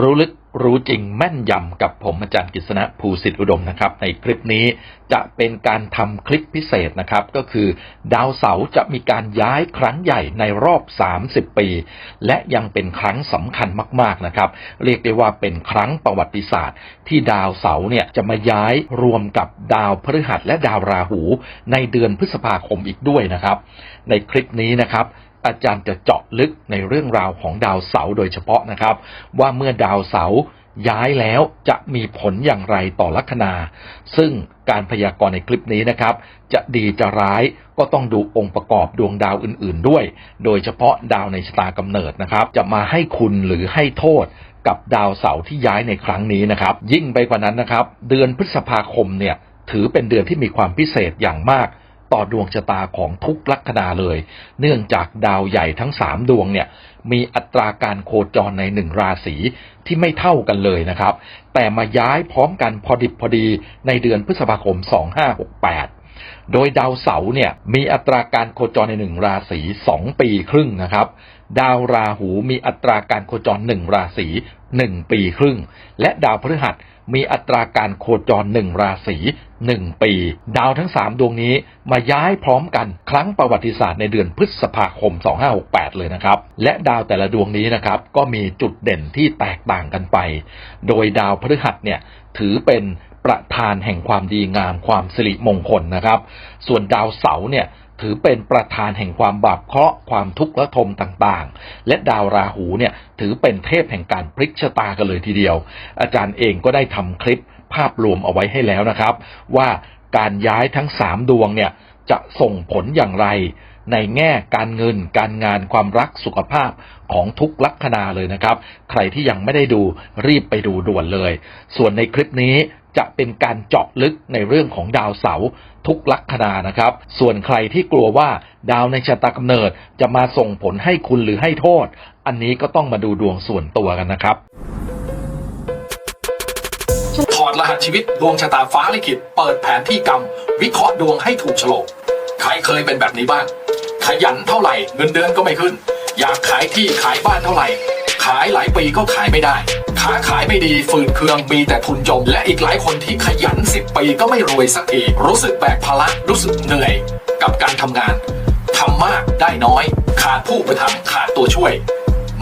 รู้ลึกรู้จริงแม่นยำกับผมอาจารย์กฤษณะภูสิทธิอุดมนะครับ ในคลิปนี้จะเป็นการทำคลิปพิเศษนะครับ ก็คือดาวเสาร์จะมีการย้ายครั้งใหญ่ในรอบ 30 ปี และยังเป็นครั้งสำคัญมากๆนะครับ เรียกได้ว่าเป็นครั้งประวัติศาสตร์ ที่ดาวเสาร์เนี่ยจะมาย้ายรวมกับดาวพฤหัสและดาวราหู ในเดือนพฤษภาคมอีกด้วยนะครับ ในคลิปนี้นะครับ อาจารย์จะเจาะลึกในเรื่องราวของดาวเสาร์โดยเฉพาะนะครับ ว่าเมื่อดาวเสาร์ย้ายแล้วจะมีผลอย่างไรต่อลัคนา ซึ่งการพยากรณ์ในคลิปนี้นะครับ จะดีจะร้ายก็ต้องดูองค์ประกอบดวงดาวอื่นๆด้วย โดยเฉพาะดาวในชะตากำเนิดนะครับ จะมาให้คุณหรือให้โทษกับดาวเสาร์ที่ย้ายในครั้งนี้นะครับ ยิ่งไปกว่านั้นนะครับ เดือนพฤษภาคมเนี่ยถือเป็นเดือนที่มีความพิเศษอย่างมาก ต่อดวงชะตาของทุกลัคนาเลย เนื่องจากดาวใหญ่ทั้งสามดวงเนี่ยมีอัตราการโคจรในหนึ่งราศีที่ไม่เท่ากันเลยนะครับ แต่มาย้ายพร้อมกันพอดิบพอดีในเดือนพฤษภาคม 2568โดยดาวเสาร์เนี่ยมีอัตราการโคจรในหนึ่งราศีสองปีครึ่งนะครับ ดาวราหูมีอัตราการโคจรหนึ่งราศีหนึ่งปีครึ่ง และดาวพฤหัสมีอัตราการโคจรหนึ่งราศีหนึ่งปี ดาวทั้งสามดวงนี้มาย้ายพร้อมกันครั้งประวัติศาสตร์ในเดือนพฤษภาคม 2568 เลยนะครับ และดาวแต่ละดวงนี้นะครับ ก็มีจุดเด่นที่แตกต่างกันไป โดยดาวพฤหัสเนี่ยถือเป็นประธานแห่งความดีงามความสิริมงคลนะครับ ส่วนดาวเสาร์เนี่ย ถือเป็นประธานแห่งความบาปเคราะห์ความทุกข์และทมต่างๆ และดาวราหูเนี่ยถือเป็นเทพแห่งการพลิกชะตากันเลยทีเดียว อาจารย์เองก็ได้ทำคลิปภาพรวมเอาไว้ให้แล้วนะครับ ว่าการย้ายทั้งสามดวงเนี่ยจะส่งผลอย่างไร ในแง่การเงิน การงานความรักสุขภาพของทุกลัคนาเลยนะครับ ใครที่ยังไม่ได้ดูรีบไปดูด่วนเลย ส่วนในคลิปนี้จะเป็นการเจาะลึกในเรื่องของดาวเสาร์ทุกลัคนานะครับ ส่วนใครที่กลัวว่าดาวในชะตากำเนิดจะมาส่งผลให้คุณหรือให้โทษ อันนี้ก็ต้องมาดูดวงส่วนตัวกันนะครับถอดรหัสชีวิตดวงชะตาฟ้าลิขิตเปิดแผนที่กรรม วิเคราะห์ดวงให้ถูกโฉลก ใครเคยเป็นแบบนี้บ้าง ขยันเท่าไหร่เงินเดือนก็ไม่ขึ้น อยากขายที่ขายบ้านเท่าไหร่ ขายหลายปีก็ขายไม่ได้ค้าขายไม่ดีฝืนเคืองมีแต่ทุนจม และอีกหลายคนที่ขยันสิบปีก็ไม่รวยสักทีรู้สึกแบกภาระรู้สึกเหนื่อย กับการทำงานทำมากได้น้อย ขาดผู้ประทับขาดตัวช่วย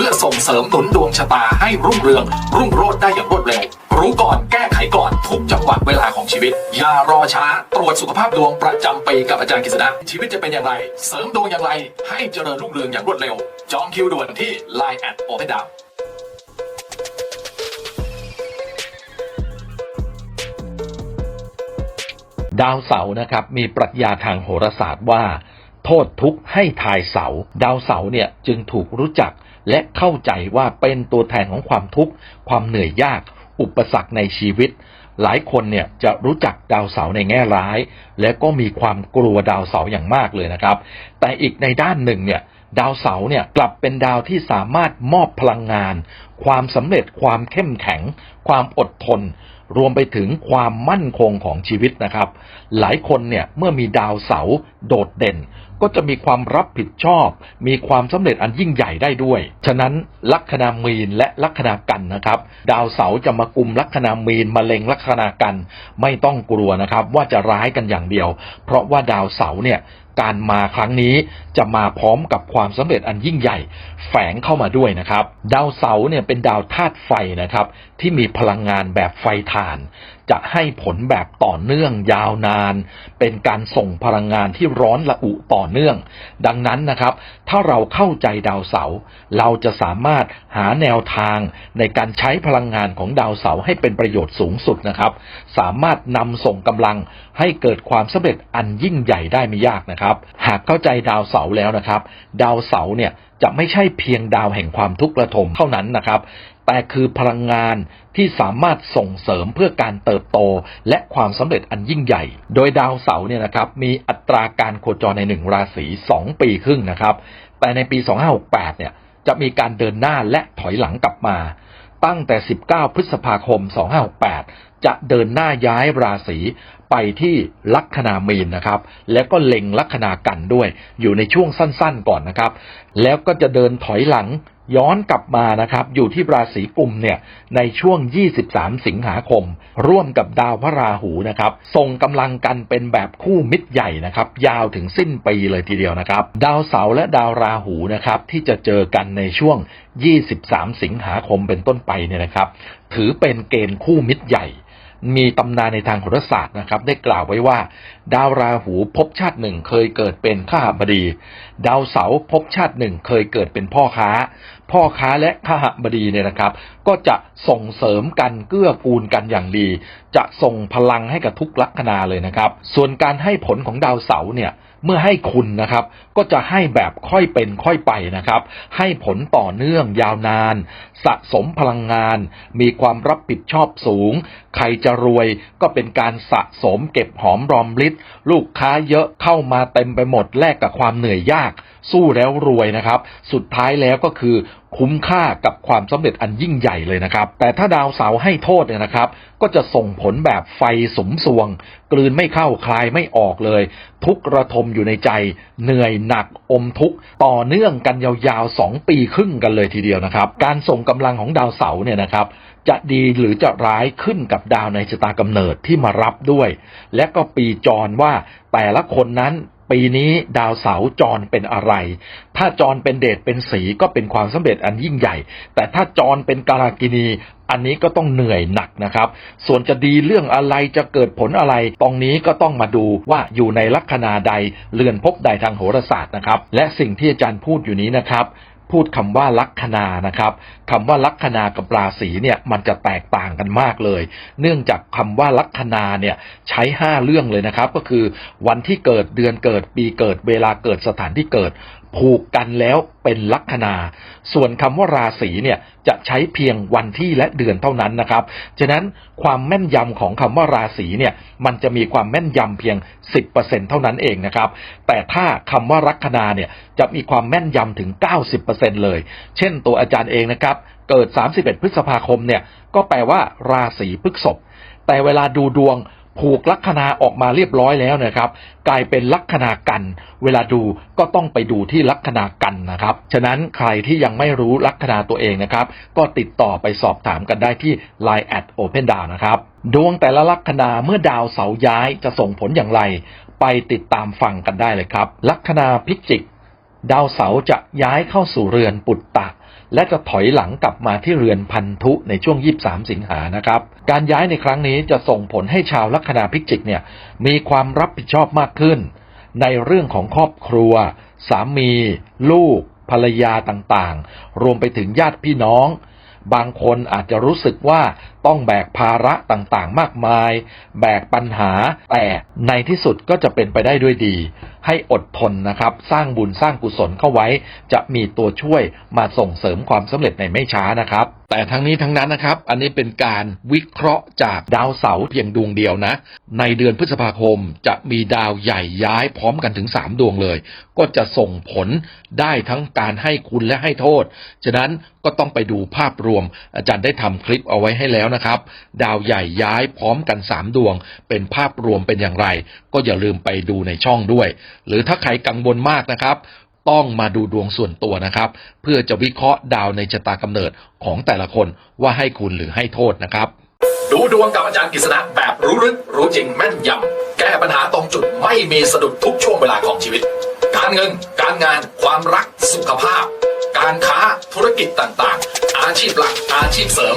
พื่อส่งเสริมหนุนดวงชะตาให้รุ่งเรือง รุ่งโรจน์ได้อย่างรวดเร็ว รู้ก่อนแก้ไขก่อนทุกจังหวะเวลาของชีวิต อย่ารอช้า ตรวจสุขภาพดวงประจำปีกับอาจารย์กฤษณะชีวิตจะเป็นอย่างไร เสริมดวงอย่างไร ให้เจริญรุ่งเรืองอย่างรวดเร็ว จองคิวด่วนที่ Line แอดโอเปดาวดาวเสาร์นะครับมีปรัชญาทางโหราศาสตร์ว่า โทษทุกข์ให้ทายเสา ดาวเสาร์เนี่ยจึงถูกรู้จัก และเข้าใจว่าเป็นตัวแทนของความทุกข์ ความเหนื่อยยาก อุปสรรคในชีวิต หลายคนเนี่ยจะรู้จักดาวเสาร์ในแง่ร้าย และก็มีความกลัวดาวเสาร์อย่างมากเลยนะครับ แต่อีกในด้านหนึ่งเนี่ยดาวเสาร์เนี่ยกลับเป็นดาวที่สามารถมอบพลังงาน ความสำเร็จความเข้มแข็ง ความอดทน รวมไปถึงความมั่นคงของชีวิตนะครับ หลายคนเนี่ยเมื่อมีดาวเสาร์โดดเด่น ก็จะมีความรับผิดชอบ มีความสำเร็จอันยิ่งใหญ่ได้ด้วย ฉะนั้นลัคนามีนและลัคนากันนะครับ ดาวเสาร์จะมากุมลัคนามีนมาเล็งลัคนากัน ไม่ต้องกลัวนะครับ ว่าจะร้ายกันอย่างเดียว เพราะว่าดาวเสาร์เนี่ยการมาครั้งนี้จะมาพร้อมกับความสำเร็จอันยิ่งใหญ่ แฝงเข้ามาด้วยนะครับ ดาวเสาร์เนี่ยเป็นดาวธาตุไฟนะครับ ที่มีพลังงานแบบไฟถ่าน จะให้ผลแบบต่อเนื่องยาวนาน เป็นการส่งพลังงานที่ร้อนระอุต่อเนื่อง ดังนั้นนะครับ ถ้าเราเข้าใจดาวเสาร์เราจะสามารถหาแนวทางในการใช้พลังงานของดาวเสาร์ให้เป็นประโยชน์สูงสุดนะครับ สามารถนำส่งกำลังให้เกิดความสำเร็จอันยิ่งใหญ่ได้ไม่ยากนะครับ หากเข้าใจดาวเสาร์แล้วนะครับ ดาวเสาร์เนี่ย จะไม่ใช่เพียงดาวแห่งความทุกข์ระทมเท่านั้นนะครับ แต่คือพลังงานที่สามารถส่งเสริมเพื่อการเติบโตและความสำเร็จอันยิ่งใหญ่ โดยดาวเสาร์เนี่ยนะครับมีอัตราการโคจรในหนึ่งราศี2 ปีครึ่งนะครับ แต่ในปี 2568 เนี่ยจะมีการเดินหน้าและถอยหลังกลับมา ตั้งแต่ 19 พฤษภาคม 2568 จะเดินหน้าย้ายราศีไปที่ลัคนามีนนะครับ แล้วก็เล็งลัคนากันด้วย อยู่ในช่วงสั้นๆก่อนนะครับ แล้วก็จะเดินถอยหลัง ย้อนกลับมานะครับ อยู่ที่ราศีกุมเนี่ยในช่วง 23 สิงหาคม ร่วมกับดาวพระราหูนะครับส่งกำลังกันเป็นแบบคู่มิตรใหญ่นะครับ ยาวถึงสิ้นปีเลยทีเดียวนะครับ ดาวเสาร์และดาวราหูนะครับที่จะเจอกันในช่วง 23 สิงหาคมเป็นต้นไปเนี่ยนะครับ ถือเป็นเกณฑ์คู่มิตรใหญ่ มีตำนานในทางโหราศาสตร์นะครับ ได้กล่าวไว้ว่า ดาวราหูพบชาติหนึ่งเคยเกิดเป็นข้าบดี ดาวเสาพบชาติหนึ่งเคยเกิดเป็นพ่อค้า พ่อค้าและข้าบดีเนี่ยนะครับ ก็จะส่งเสริมกันเกื้อกูลกันอย่างดี จะส่งพลังให้กับทุกลัคนาเลยนะครับ ส่วนการให้ผลของดาวเสาเนี่ยเมื่อให้คุณนะครับ ก็จะให้แบบค่อยเป็นค่อยไปนะครับ ให้ผลต่อเนื่องยาวนาน สะสมพลังงาน มีความรับผิดชอบสูง ใครจะรวยก็เป็นการสะสมเก็บหอมรอมริดลูกค้าเยอะเข้ามาเต็มไปหมดแลกกับความเหนื่อยยาก สู้แล้วรวยนะครับ สุดท้ายแล้วก็คือคุ้มค่ากับความสำเร็จอันยิ่งใหญ่เลยนะครับ แต่ถ้าดาวเสาให้โทษเนี่ยนะครับ ก็จะส่งผลแบบไฟสมสวง กลืนไม่เข้าคลายไม่ออกเลย ทุกระทมอยู่ในใจ เหนื่อยหนักอมทุกต่อเนื่องกันยาวๆสองปีครึ่งกันเลยทีเดียวนะครับ การส่งกำลังของดาวเสาเนี่ยนะครับ จะดีหรือจะร้ายขึ้นกับดาวในชะตากำเนิดที่มารับด้วย และก็ปีจรว่าแต่ละคนนั้น ปีนี้ดาวเสาร์จรเป็นอะไร ถ้าจรเป็นเดชเป็นสีก็เป็นความสำเร็จอันยิ่งใหญ่ แต่ถ้าจรเป็นกาลากินีอันนี้ก็ต้องเหนื่อยหนักนะครับ ส่วนจะดีเรื่องอะไรจะเกิดผลอะไร ตรงนี้ก็ต้องมาดูว่าอยู่ในลัคนาใดเรือนภพใดทางโหราศาสตร์นะครับ และสิ่งที่อาจารย์พูดอยู่นี้นะครับ พูดคำว่าลัคนานะครับคำว่าลัคนากับราศีเนี่ยมันจะแตกต่างกันมากเลย เนื่องจากคำว่าลัคนาเนี่ยใช้ 5 เรื่องเลยนะครับ ก็คือวันที่เกิดเดือนเกิดปีเกิดเวลาเกิดสถานที่เกิด ผูกกันแล้วเป็นลัคนา ส่วนคำว่าราศีเนี่ยจะใช้เพียงวันที่และเดือนเท่านั้นนะครับ ฉะนั้นความแม่นยำของคำว่าราศีเนี่ยมันจะมีความแม่นยำเพียง 10%เท่านั้นเองนะครับ แต่ถ้าคำว่าลัคนาเนี่ยจะมีความแม่นยำถึง 90%เลย เช่นตัวอาจารย์เองนะครับ เกิด 31 พฤษภาคมเนี่ยก็แปลว่าราศีพฤษภแต่เวลาดูดวง ผูกลัคนาออกมาเรียบร้อยแล้วนะครับ กลายเป็นลัคนากัน เวลาดูก็ต้องไปดูที่ลัคนากันนะครับ ฉะนั้นใครที่ยังไม่รู้ลัคนาตัวเองนะครับ ก็ติดต่อไปสอบถามกันได้ที่ Line at Open d o w นะครับดวงแต่ละลัคนาเมื่อดาวเสาย้ายจะส่งผลอย่างไร ไปติดตามฟังกันได้เลยครับ ลัคนาพิจิก ดาวเสาร์จะย้ายเข้าสู่เรือนปุตตะ และจะถอยหลังกลับมาที่เรือนพันธุในช่วง 23 สิงหานะครับ การย้ายในครั้งนี้จะส่งผลให้ชาวลัคนาพิจิกเนี่ยมีความรับผิดชอบมากขึ้น ในเรื่องของครอบครัว สามี ลูก ภรรยาต่างๆ รวมไปถึงญาติพี่น้อง บางคนอาจจะรู้สึกว่าต้องแบกภาระต่างๆ มากมาย แบกปัญหา แต่ในที่สุดก็จะเป็นไปได้ด้วยดี ให้อดทนนะครับ สร้างบุญสร้างกุศลเข้าไว้ จะมีตัวช่วยมาส่งเสริมความสำเร็จในไม่ช้านะครับ แต่ทั้งนี้ทั้งนั้นนะครับ อันนี้เป็นการวิเคราะห์จากดาวเสาร์เพียงดวงเดียวนะ ในเดือนพฤษภาคมจะมีดาวใหญ่ย้ายพร้อมกันถึง 3 ดวงเลย ก็จะส่งผลได้ทั้งการให้คุณและให้โทษ ฉะนั้นก็ต้องไปดูภาพรวม อาจารย์ได้ทำคลิปเอาไว้ให้แล้วแล้วนะครับ ดาวใหญ่ย้ายพร้อมกัน 3 ดวง เป็นภาพรวมเป็นอย่างไร ก็อย่าลืมไปดูในช่องด้วย หรือถ้าใครกังวลมากนะครับต้องมาดูดวงส่วนตัวนะครับ เพื่อจะวิเคราะห์ดาวในชะตากำเนิดของแต่ละคนว่าให้คุณหรือให้โทษนะครับ ดูดวงกับอาจารย์กฤษณะแบบรู้ลึกรู้จริงแม่นยำแก้ปัญหาตรงจุดไม่มีสะดุดทุกช่วงเวลาของชีวิต การเงิน การงาน ความรักสุขภาพ การค้าธุรกิจต่างๆ อาชีพหลักอาชีพเสริม